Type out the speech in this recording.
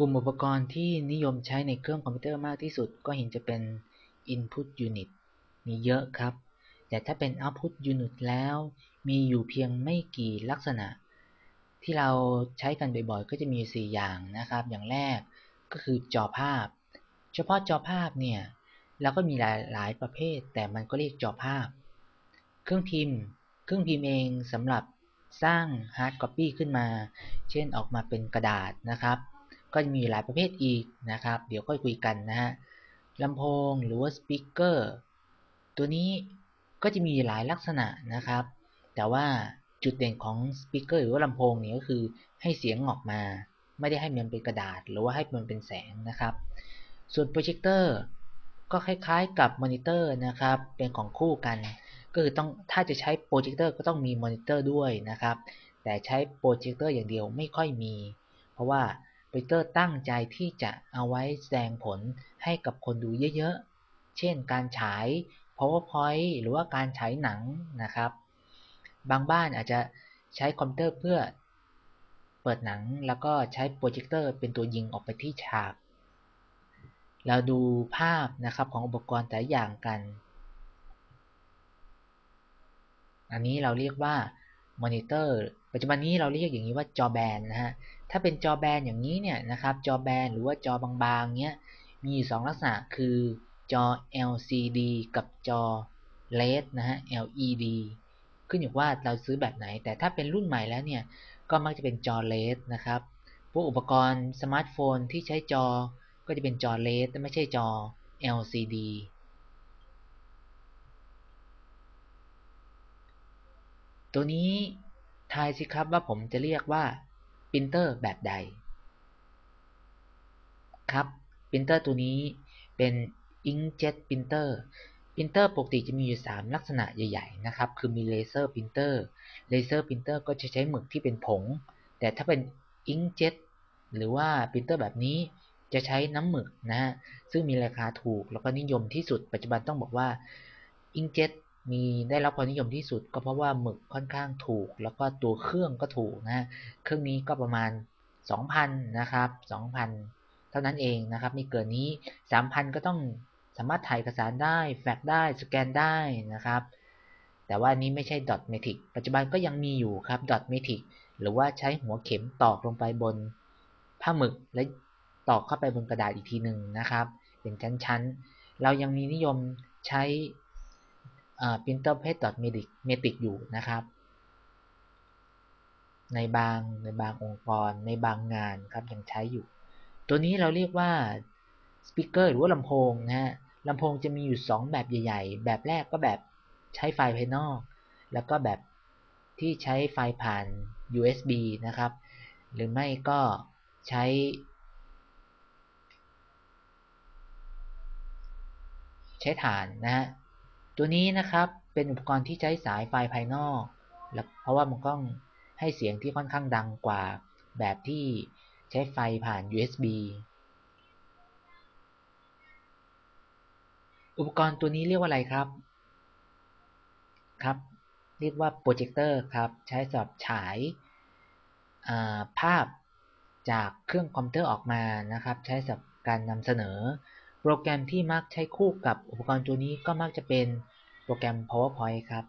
กลุ่มอุปกรณ์ที่นิยมใช้ในเครื่องคอมพิวเตอร์มากที่สุดก็เห็นจะเป็น Input Unit มีเยอะครับ แต่ถ้าเป็น Output Unit แล้ว มีอยู่เพียงไม่กี่ลักษณะ ที่เราใช้กันบ่อยๆ ก็จะมี 4 อย่างนะครับ อย่างแรกก็คือจอภาพ เฉพาะจอภาพเนี่ยเราก็มีหลายหลายประเภท แต่มันก็เรียกจอภาพ เครื่องพิมพ์ เครื่องพิมพ์เองสำหรับสร้าง Hard Copy ขึ้นมา เช่นออกมาเป็นกระดาษนะครับ ก็มีหลายประเภทอีกนะครับ เดี๋ยวค่อยคุยกันนะฮะลำโพงหรือว่าสปีกเกอร์ตัวนี้ก็จะมีหลายลักษณะนะครับ แต่ว่าจุดเด่นของสปีกเกอร์หรือว่าลำโพงเนี่ยก็คือให้เสียงออกมา ไม่ได้ให้มันเป็นกระดาษ หรือว่าให้มันเป็นแสงนะครับ ส่วนโปรเจคเตอร์ก็คล้ายๆกับมอนิเตอร์นะครับ เป็นของคู่กัน ก็คือต้องถ้าจะใช้โปรเจคเตอร์ก็ต้องมีมอนิเตอร์ด้วยนะครับ แต่ใช้โปรเจคเตอร์อย่างเดียวไม่ค่อยมี เพราะว่า ปรเจคเตอร์ตั้งใจที่จะเอาไว้แสดงผลให้กับคนดูเยอะๆ เช่นการฉาย powerpoint หรือว่าการฉายหนังนะครับ บางบ้านอาจจะใช้คอมพิวเตอร์เพื่อเปิดหนังแล้วก็ใช้โปรเจคเตอร์เป็นตัวยิงออกไปที่ฉาก เราดูภาพนะครับของอุปกรณ์แต่อย่างกัน อันนี้เราเรียกว่ามอนิเตอร์ ปัจจุบันนี้เราเรียกอย่างนี้ว่าจอแบนนะฮะ ถ้าเป็นจอแบนอย่างนี้เนี่ยนะครับ จอแบนหรือว่าจอบางๆเนี้ย มีอยู่สองลักษณะคือจอ LCD กับจอ LED นะฮะ LED ขึ้นอยู่ว่าเราซื้อแบบไหน แต่ถ้าเป็นรุ่นใหม่แล้วเนี่ย ก็มักจะเป็นจอ LED นะครับ พวกอุปกรณ์สมาร์ทโฟนที่ใช้จอ ก็จะเป็นจอ LED ไม่ใช่จอ LCD ตัวนี้ ทายสิครับว่าผมจะเรียกว่าปรินเตอร์แบบใด ครับปรินเตอร์ตัวนี้เป็น Inkjet Printer ปรินเตอร์ปกติจะมีอยู่ 3 ลักษณะใหญ่ๆนะครับ คือมีเลเซอร์ปรินเตอร์เลเซอร์ปรินเตอร์ก็จะใช้หมึกที่เป็นผง แต่ถ้าเป็น Inkjet หรือว่าปรินเตอร์แบบนี้จะใช้น้ำหมึกนะฮะซึ่งมีราคาถูกแล้วก็นิยมที่สุดปัจจุบันต้องบอกว่า Inkjet มีได้รับความนิยมที่สุด ก็เพราะว่าหมึกค่อนข้างถูก แล้วก็ตัวเครื่องก็ถูกนะเครื่องนี้ก็ประมาณ 2,000 นะครับ 2,000 เท่านั้นเองนะครับไม่เกินนี้ 3,000 ก็ต้องสามารถถ่ายเอกสารได้ แฟกได้สแกนได้นะครับ แต่ว่านี้ไม่ใช่ dot matic ปัจจุบันก็ยังมีอยู่ครับ dot matic หรือว่าใช้หัวเข็มตอกลงไปบนผ้าหมึกและตอกเข้าไปบนกระดาษอีกทีหนึ่งนะครับ เป็นชั้นๆ เรายังมีนิยมใช้ ปรินเตอร์เพจดอทเมติกอยู่นะครับ ในบางในบางองค์กรในบางงานครับยังใช้อยู่ ตัวนี้เราเรียกว่าสปีกเกอร์หรือว่าลำโพงนะฮะลำโพงจะมีอยู่ 2 แบบใหญ่ ๆ แบบแรกก็แบบใช้ไฟล์ภายนอก แล้วก็แบบที่ใช้ไฟผ่าน USB นะครับ หรือไม่ก็ใช้ ใช้ฐานนะฮะ ตัวนี้นะครับเป็นอุปกรณ์ที่ใช้สายไฟภายนอก เพราะว่ามันก็ให้เสียงที่ค่อนข้างดังกว่าแบบที่ใช้ไฟผ่าน USB อุปกรณ์ตัวนี้เรียกว่าอะไรครับ ครับ เรียกว่าโปรเจคเตอร์ครับ ใช้สำหรับฉายภาพจากเครื่องคอมพิวเตอร์ออกมานะครับ ใช้สำหรับการนำเสนอ โปรแกรมที่มักใช้คู่กับอุปกรณ์ตัวนี้ก็มักจะเป็นโปรแกรม PowerPoint ครับ